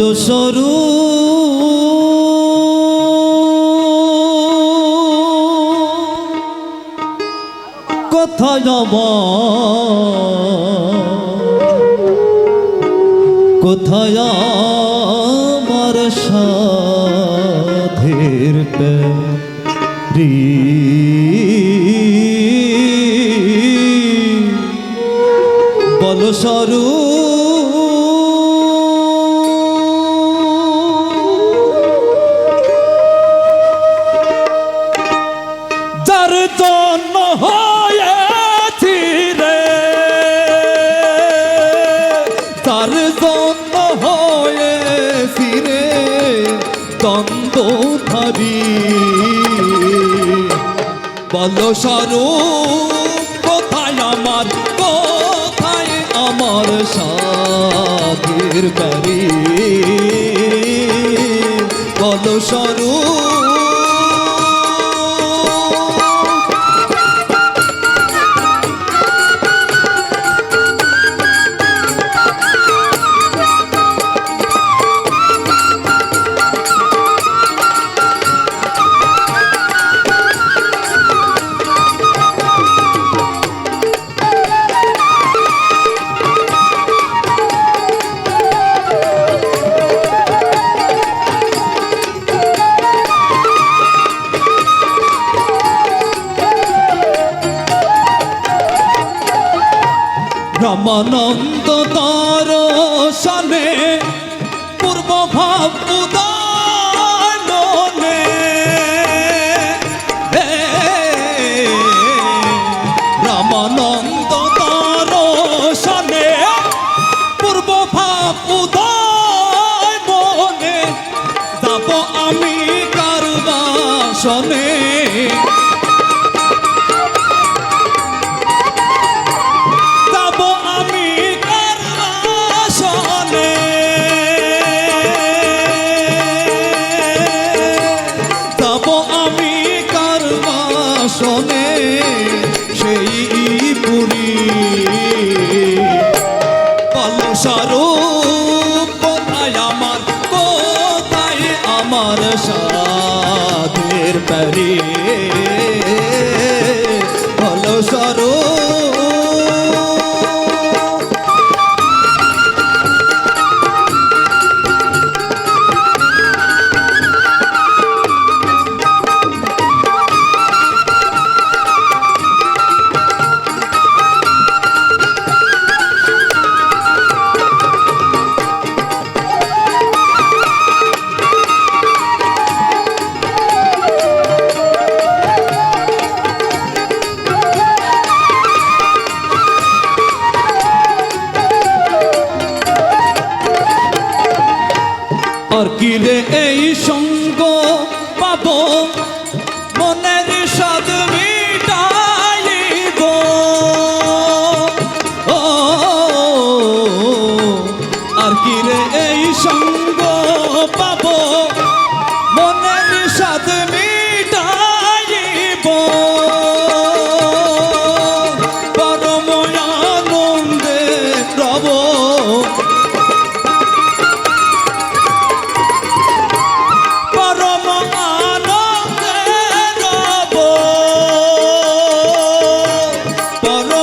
বল সরু কোথায় কোথায় আমার সাধের প্যারি বল সরু বল স্বরূপ কোথায় আমার কোথায় আমার সাধের বাড়ি বলো স্বরূপ রামানন্দ সাধের আর কি রে এই সঙ্গ পাব? মনের সাদ আর কি রে এই সঙ্গ পাব? মনের মিটাইব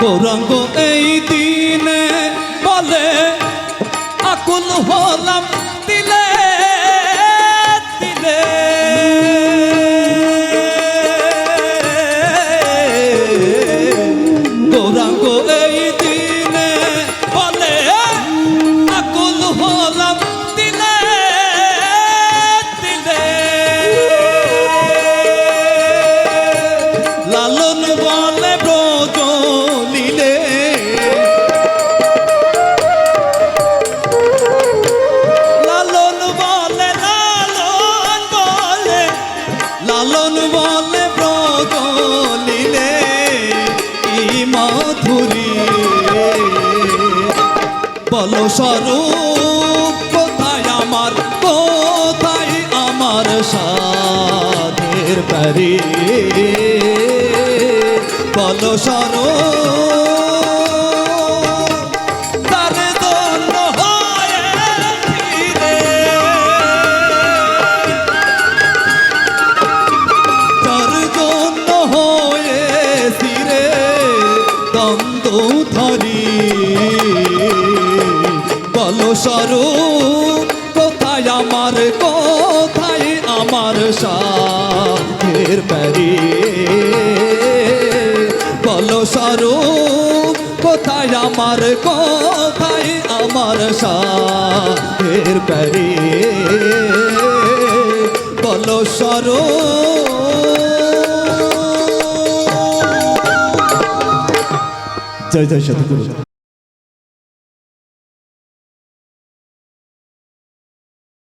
গৌরাঙ্গ বলো স্বরূপ কোথায় আমার কোথায় আমার সাধের পারি বলো স্বরূপ সাধের প্যারি। বলো স্বরূপ কোথায় আমার কোথায় আমার সাধের প্যারি? বলো স্বরূপ জয় জয় সতগুরু